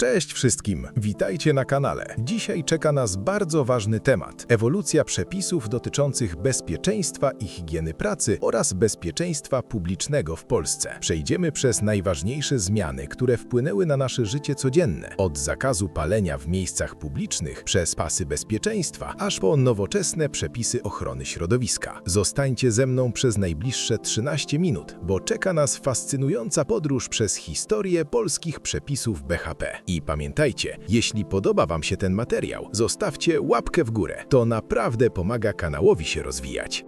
Cześć wszystkim, witajcie na kanale. Dzisiaj czeka nas bardzo ważny temat. Ewolucja przepisów dotyczących bezpieczeństwa i higieny pracy oraz bezpieczeństwa publicznego w Polsce. Przejdziemy przez najważniejsze zmiany, które wpłynęły na nasze życie codzienne. Od zakazu palenia w miejscach publicznych, przez pasy bezpieczeństwa, aż po nowoczesne przepisy ochrony środowiska. Zostańcie ze mną przez najbliższe 13 minut, bo czeka nas fascynująca podróż przez historię polskich przepisów BHP. I pamiętajcie, jeśli podoba Wam się ten materiał, zostawcie łapkę w górę. To naprawdę pomaga kanałowi się rozwijać.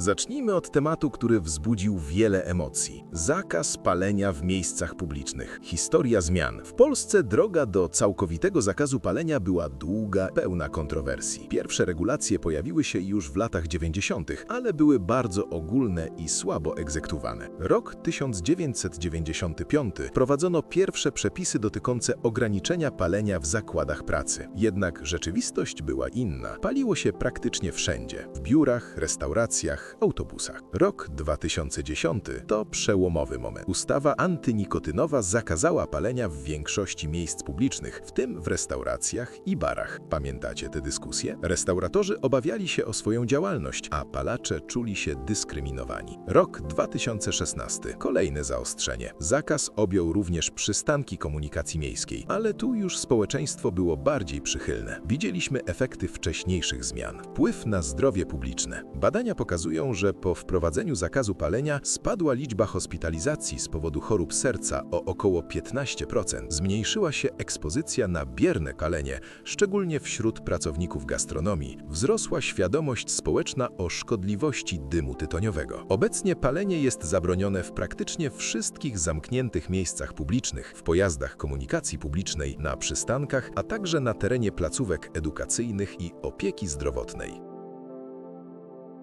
Zacznijmy od tematu, który wzbudził wiele emocji. Zakaz palenia w miejscach publicznych. Historia zmian. W Polsce droga do całkowitego zakazu palenia była długa, pełna kontrowersji. Pierwsze regulacje pojawiły się już w latach 90., ale były bardzo ogólne i słabo egzekwowane. Rok 1995 prowadzono pierwsze przepisy dotyczące ograniczenia palenia w zakładach pracy. Jednak rzeczywistość była inna. Paliło się praktycznie wszędzie. W biurach, restauracjach, autobusach. Rok 2010 to przełomowy moment. Ustawa antynikotynowa zakazała palenia w większości miejsc publicznych, w tym w restauracjach i barach. Pamiętacie te dyskusje? Restauratorzy obawiali się o swoją działalność, a palacze czuli się dyskryminowani. Rok 2016. Kolejne zaostrzenie. Zakaz objął również przystanki komunikacji miejskiej, ale tu już społeczeństwo było bardziej przychylne. Widzieliśmy efekty wcześniejszych zmian. Wpływ na zdrowie publiczne. Badania pokazują, że po wprowadzeniu zakazu palenia spadła liczba hospitalizacji z powodu chorób serca o około 15%. Zmniejszyła się ekspozycja na bierne palenie, szczególnie wśród pracowników gastronomii. Wzrosła świadomość społeczna o szkodliwości dymu tytoniowego. Obecnie palenie jest zabronione w praktycznie wszystkich zamkniętych miejscach publicznych, w pojazdach komunikacji publicznej, na przystankach, a także na terenie placówek edukacyjnych i opieki zdrowotnej.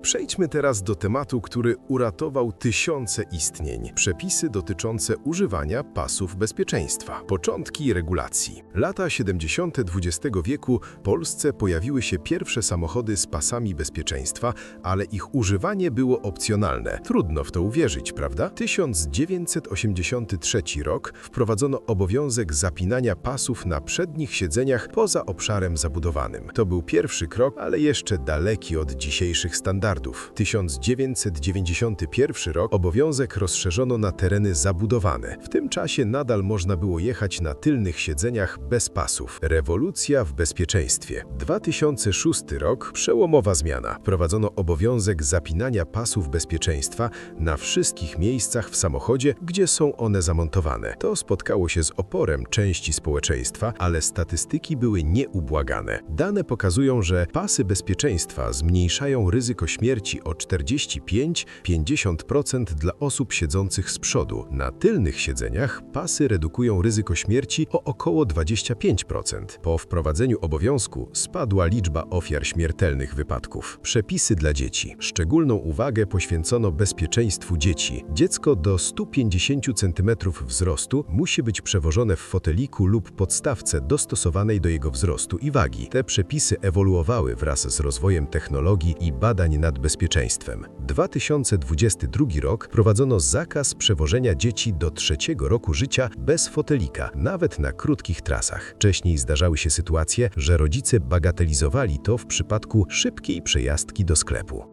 Przejdźmy teraz do tematu, który uratował tysiące istnień. Przepisy dotyczące używania pasów bezpieczeństwa. Początki regulacji. Lata 70. XX wieku w Polsce pojawiły się pierwsze samochody z pasami bezpieczeństwa, ale ich używanie było opcjonalne. Trudno w to uwierzyć, prawda? 1983 rok wprowadzono obowiązek zapinania pasów na przednich siedzeniach poza obszarem zabudowanym. To był pierwszy krok, ale jeszcze daleki od dzisiejszych standardów. 1991 rok obowiązek rozszerzono na tereny zabudowane. W tym czasie nadal można było jechać na tylnych siedzeniach bez pasów. Rewolucja w bezpieczeństwie. 2006 rok przełomowa zmiana. Wprowadzono obowiązek zapinania pasów bezpieczeństwa na wszystkich miejscach w samochodzie, gdzie są one zamontowane. To spotkało się z oporem części społeczeństwa, ale statystyki były nieubłagane. Dane pokazują, że pasy bezpieczeństwa zmniejszają ryzyko śmierci o 45-50% dla osób siedzących z przodu. Na tylnych siedzeniach pasy redukują ryzyko śmierci o około 25%. Po wprowadzeniu obowiązku spadła liczba ofiar śmiertelnych wypadków. Przepisy dla dzieci. Szczególną uwagę poświęcono bezpieczeństwu dzieci. Dziecko do 150 cm wzrostu musi być przewożone w foteliku lub podstawce dostosowanej do jego wzrostu i wagi. Te przepisy ewoluowały wraz z rozwojem technologii i badań nad bezpieczeństwem. 2022 rok prowadzono zakaz przewożenia dzieci do trzeciego roku życia bez fotelika, nawet na krótkich trasach. Wcześniej zdarzały się sytuacje, że rodzice bagatelizowali to w przypadku szybkiej przejazdki do sklepu.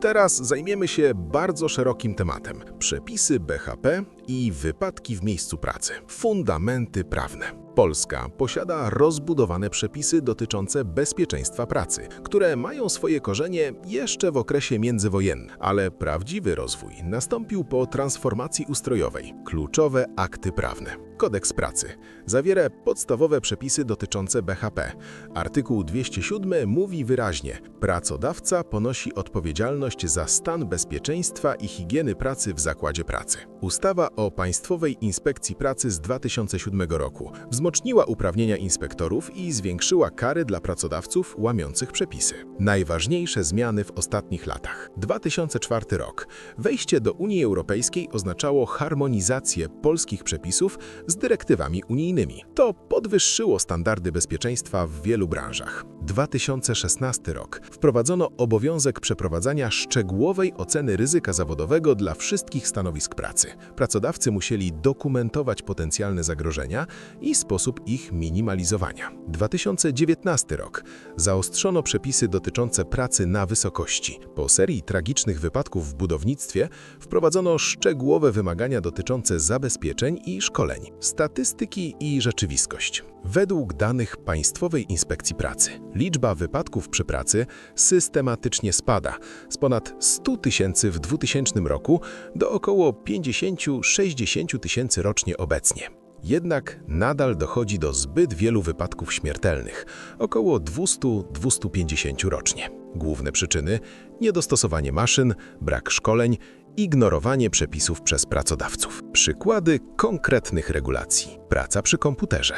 Teraz zajmiemy się bardzo szerokim tematem. Przepisy BHP i wypadki w miejscu pracy. Fundamenty prawne. Polska posiada rozbudowane przepisy dotyczące bezpieczeństwa pracy, które mają swoje korzenie jeszcze w okresie międzywojennym, ale prawdziwy rozwój nastąpił po transformacji ustrojowej. Kluczowe akty prawne. Kodeks pracy zawiera podstawowe przepisy dotyczące BHP. Artykuł 207 mówi wyraźnie: pracodawca ponosi odpowiedzialność za stan bezpieczeństwa i higieny pracy w zakładzie pracy. Ustawa o Państwowej Inspekcji Pracy z 2007 roku wzmocniła uprawnienia inspektorów i zwiększyła kary dla pracodawców łamiących przepisy. Najważniejsze zmiany w ostatnich latach. 2004 rok. Wejście do Unii Europejskiej oznaczało harmonizację polskich przepisów z dyrektywami unijnymi. To podwyższyło standardy bezpieczeństwa w wielu branżach. 2016 rok. Wprowadzono obowiązek przeprowadzania szczegółowej oceny ryzyka zawodowego dla wszystkich stanowisk pracy. Pracodawcy musieli dokumentować potencjalne zagrożenia i sposób ich minimalizowania. 2019 rok. Zaostrzono przepisy dotyczące pracy na wysokości. Po serii tragicznych wypadków w budownictwie wprowadzono szczegółowe wymagania dotyczące zabezpieczeń i szkoleń. Statystyki i rzeczywistość. Według danych Państwowej Inspekcji Pracy, liczba wypadków przy pracy systematycznie spada z ponad 100 tysięcy w 2000 roku do około 50-60 tysięcy rocznie obecnie. Jednak nadal dochodzi do zbyt wielu wypadków śmiertelnych, około 200-250 rocznie. Główne przyczyny niedostosowanie maszyn, brak szkoleń, ignorowanie przepisów przez pracodawców. Przykłady konkretnych regulacji. Praca przy komputerze.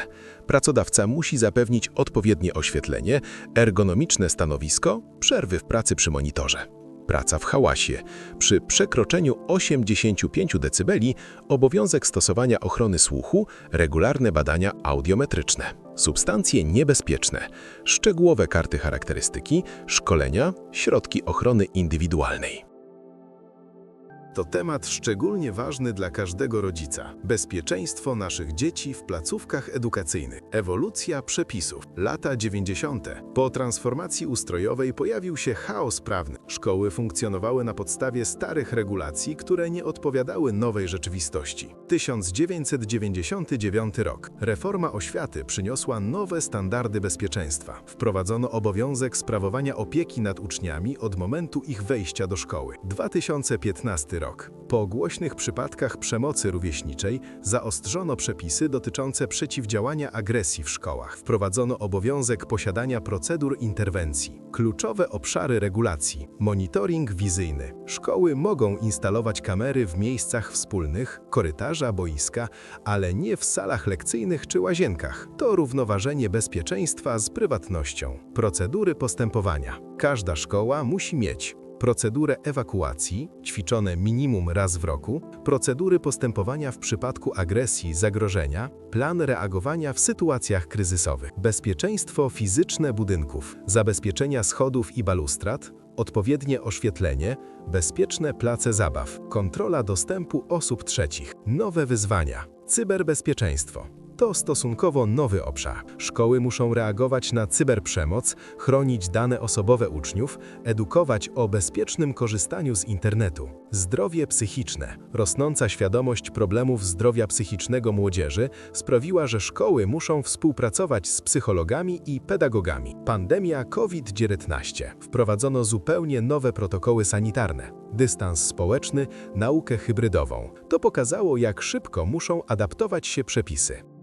Pracodawca musi zapewnić odpowiednie oświetlenie, ergonomiczne stanowisko, przerwy w pracy przy monitorze. Praca w hałasie. Przy przekroczeniu 85 dB obowiązek stosowania ochrony słuchu, regularne badania audiometryczne. Substancje niebezpieczne, szczegółowe karty charakterystyki, szkolenia, środki ochrony indywidualnej. To temat szczególnie ważny dla każdego rodzica. Bezpieczeństwo naszych dzieci w placówkach edukacyjnych. Ewolucja przepisów. Lata 90. Po transformacji ustrojowej pojawił się chaos prawny. Szkoły funkcjonowały na podstawie starych regulacji, które nie odpowiadały nowej rzeczywistości. 1999 rok. Reforma oświaty przyniosła nowe standardy bezpieczeństwa. Wprowadzono obowiązek sprawowania opieki nad uczniami od momentu ich wejścia do szkoły. 2015 rok. Po głośnych przypadkach przemocy rówieśniczej zaostrzono przepisy dotyczące przeciwdziałania agresji w szkołach. Wprowadzono obowiązek posiadania procedur interwencji. Kluczowe obszary regulacji. Monitoring wizyjny. Szkoły mogą instalować kamery w miejscach wspólnych, korytarza, boiska, ale nie w salach lekcyjnych czy łazienkach. To równoważenie bezpieczeństwa z prywatnością. Procedury postępowania. Każda szkoła musi mieć procedurę ewakuacji, ćwiczone minimum raz w roku, procedury postępowania w przypadku agresji, zagrożenia, plan reagowania w sytuacjach kryzysowych, bezpieczeństwo fizyczne budynków, zabezpieczenia schodów i balustrad, odpowiednie oświetlenie, bezpieczne place zabaw, kontrola dostępu osób trzecich, nowe wyzwania, cyberbezpieczeństwo. To stosunkowo nowy obszar. Szkoły muszą reagować na cyberprzemoc, chronić dane osobowe uczniów, edukować o bezpiecznym korzystaniu z internetu. Zdrowie psychiczne. Rosnąca świadomość problemów zdrowia psychicznego młodzieży sprawiła, że szkoły muszą współpracować z psychologami i pedagogami. Pandemia COVID-19. Wprowadzono zupełnie nowe protokoły sanitarne. Dystans społeczny, naukę hybrydową. To pokazało, jak szybko muszą adaptować się przepisy.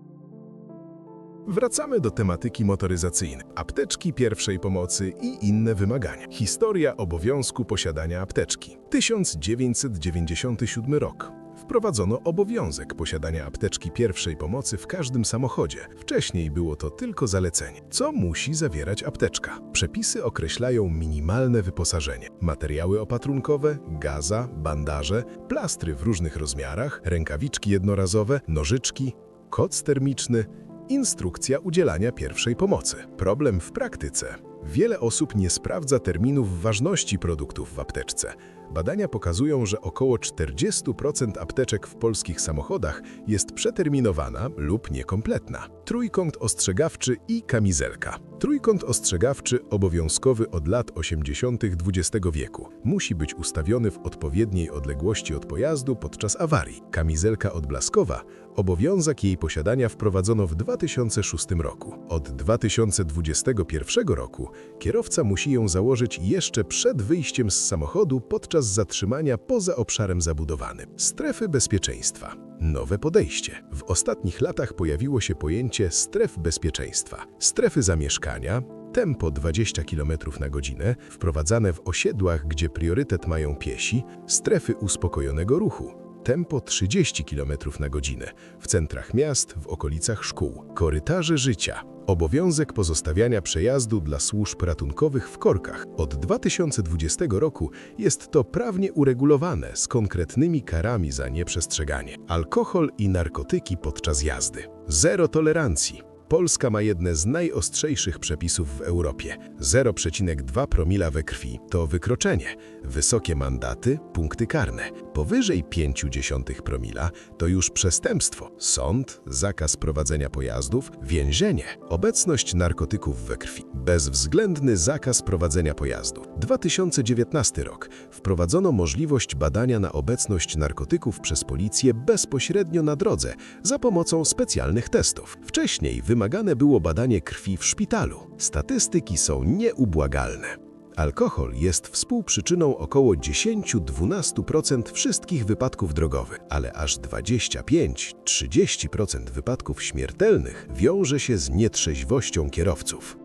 Wracamy do tematyki motoryzacyjnej. Apteczki pierwszej pomocy i inne wymagania. Historia obowiązku posiadania apteczki. 1997 rok. Wprowadzono obowiązek posiadania apteczki pierwszej pomocy w każdym samochodzie. Wcześniej było to tylko zalecenie. Co musi zawierać apteczka? Przepisy określają minimalne wyposażenie. Materiały opatrunkowe, gaza, bandaże, plastry w różnych rozmiarach, rękawiczki jednorazowe, nożyczki, koc termiczny, Instrukcja udzielania pierwszej pomocy. Problem w praktyce. Wiele osób nie sprawdza terminów ważności produktów w apteczce. Badania pokazują, że około 40% apteczek w polskich samochodach jest przeterminowana lub niekompletna. Trójkąt ostrzegawczy i kamizelka. Trójkąt ostrzegawczy obowiązkowy od lat 80. XX wieku. Musi być ustawiony w odpowiedniej odległości od pojazdu podczas awarii. Kamizelka odblaskowa. Obowiązek jej posiadania wprowadzono w 2006 roku. Od 2021 roku kierowca musi ją założyć jeszcze przed wyjściem z samochodu podczas zatrzymania poza obszarem zabudowanym. Strefy bezpieczeństwa. Nowe podejście. W ostatnich latach pojawiło się pojęcie stref bezpieczeństwa. Strefy zamieszkania, tempo 20 km na godzinę, wprowadzane w osiedlach, gdzie priorytet mają piesi, strefy uspokojonego ruchu, tempo 30 km na godzinę, w centrach miast, w okolicach szkół. Korytarze życia. Obowiązek pozostawiania przejazdu dla służb ratunkowych w korkach. Od 2020 roku jest to prawnie uregulowane z konkretnymi karami za nieprzestrzeganie. Alkohol i narkotyki podczas jazdy. Zero tolerancji. Polska ma jedne z najostrzejszych przepisów w Europie. 0,2 promila we krwi to wykroczenie. Wysokie mandaty, punkty karne. Powyżej 0,5 promila to już przestępstwo. Sąd, zakaz prowadzenia pojazdów, więzienie. Obecność narkotyków we krwi. Bezwzględny zakaz prowadzenia pojazdu. 2019 rok. Wprowadzono możliwość badania na obecność narkotyków przez policję bezpośrednio na drodze za pomocą specjalnych testów. Wcześniej wymagane było badanie krwi w szpitalu. Statystyki są nieubłagalne. Alkohol jest współprzyczyną około 10-12% wszystkich wypadków drogowych, ale aż 25-30% wypadków śmiertelnych wiąże się z nietrzeźwością kierowców.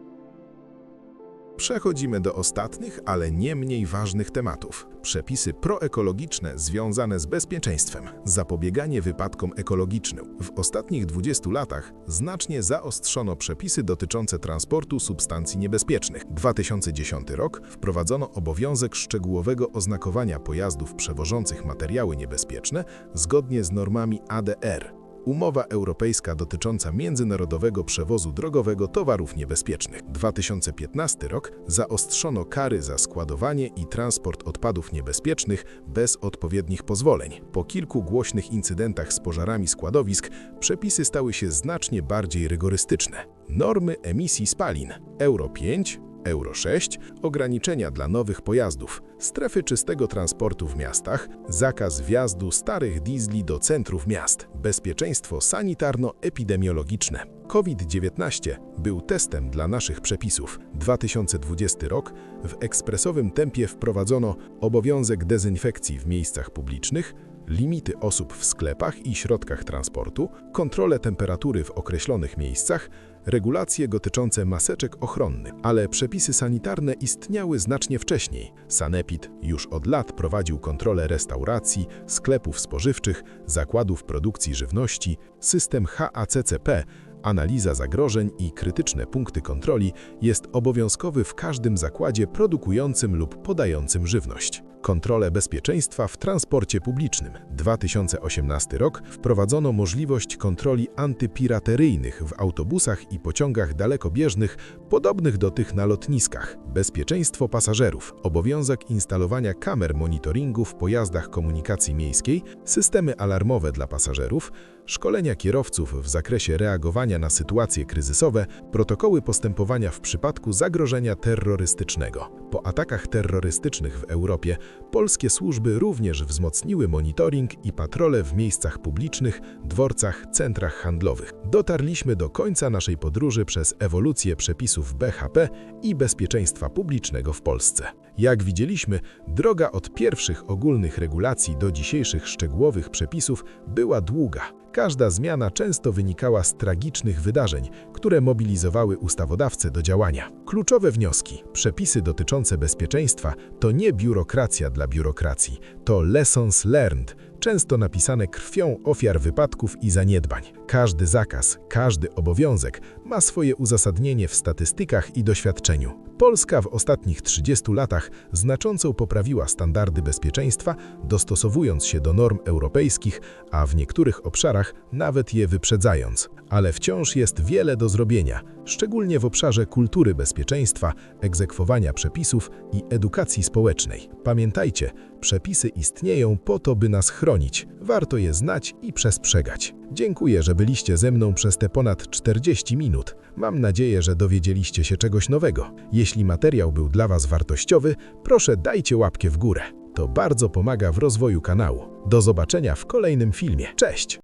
Przechodzimy do ostatnich, ale nie mniej ważnych tematów. Przepisy proekologiczne związane z bezpieczeństwem, zapobieganie wypadkom ekologicznym. W ostatnich 20 latach znacznie zaostrzono przepisy dotyczące transportu substancji niebezpiecznych. 2010 rok wprowadzono obowiązek szczegółowego oznakowania pojazdów przewożących materiały niebezpieczne zgodnie z normami ADR. Umowa europejska dotycząca międzynarodowego przewozu drogowego towarów niebezpiecznych. 2015 rok zaostrzono kary za składowanie i transport odpadów niebezpiecznych bez odpowiednich pozwoleń. Po kilku głośnych incydentach z pożarami składowisk przepisy stały się znacznie bardziej rygorystyczne. Normy emisji spalin Euro 5, Euro 6, ograniczenia dla nowych pojazdów, strefy czystego transportu w miastach, zakaz wjazdu starych diesli do centrów miast, bezpieczeństwo sanitarno-epidemiologiczne. COVID-19 był testem dla naszych przepisów. 2020 rok w ekspresowym tempie wprowadzono obowiązek dezynfekcji w miejscach publicznych, limity osób w sklepach i środkach transportu, kontrolę temperatury w określonych miejscach, regulacje dotyczące maseczek ochronnych, ale przepisy sanitarne istniały znacznie wcześniej. Sanepid już od lat prowadził kontrolę restauracji, sklepów spożywczych, zakładów produkcji żywności, system HACCP Analiza zagrożeń i krytyczne punkty kontroli jest obowiązkowy w każdym zakładzie produkującym lub podającym żywność. Kontrolę bezpieczeństwa w transporcie publicznym. 2018 rok wprowadzono możliwość kontroli antypirateryjnych w autobusach i pociągach dalekobieżnych podobnych do tych na lotniskach. Bezpieczeństwo pasażerów. Obowiązek instalowania kamer monitoringu w pojazdach komunikacji miejskiej, systemy alarmowe dla pasażerów, szkolenia kierowców w zakresie reagowania na sytuacje kryzysowe, protokoły postępowania w przypadku zagrożenia terrorystycznego. Po atakach terrorystycznych w Europie polskie służby również wzmocniły monitoring i patrole w miejscach publicznych, dworcach, centrach handlowych. Dotarliśmy do końca naszej podróży przez ewolucję przepisów BHP i bezpieczeństwa publicznego w Polsce. Jak widzieliśmy, droga od pierwszych ogólnych regulacji do dzisiejszych szczegółowych przepisów była długa. Każda zmiana często wynikała z tragicznych wydarzeń, które mobilizowały ustawodawcę do działania. Kluczowe wnioski, przepisy dotyczące bezpieczeństwa to nie biurokracja dla biurokracji, to lessons learned, często napisane krwią ofiar wypadków i zaniedbań. Każdy zakaz, każdy obowiązek ma swoje uzasadnienie w statystykach i doświadczeniu. Polska w ostatnich 30 latach znacząco poprawiła standardy bezpieczeństwa, dostosowując się do norm europejskich, a w niektórych obszarach nawet je wyprzedzając. Ale wciąż jest wiele do zrobienia, szczególnie w obszarze kultury bezpieczeństwa, egzekwowania przepisów i edukacji społecznej. Pamiętajcie, przepisy istnieją po to, by nas chronić. Warto je znać i przestrzegać. Dziękuję, że byliście ze mną przez te ponad 40 minut. Mam nadzieję, że dowiedzieliście się czegoś nowego. Jeśli materiał był dla Was wartościowy, proszę dajcie łapkę w górę. To bardzo pomaga w rozwoju kanału. Do zobaczenia w kolejnym filmie. Cześć!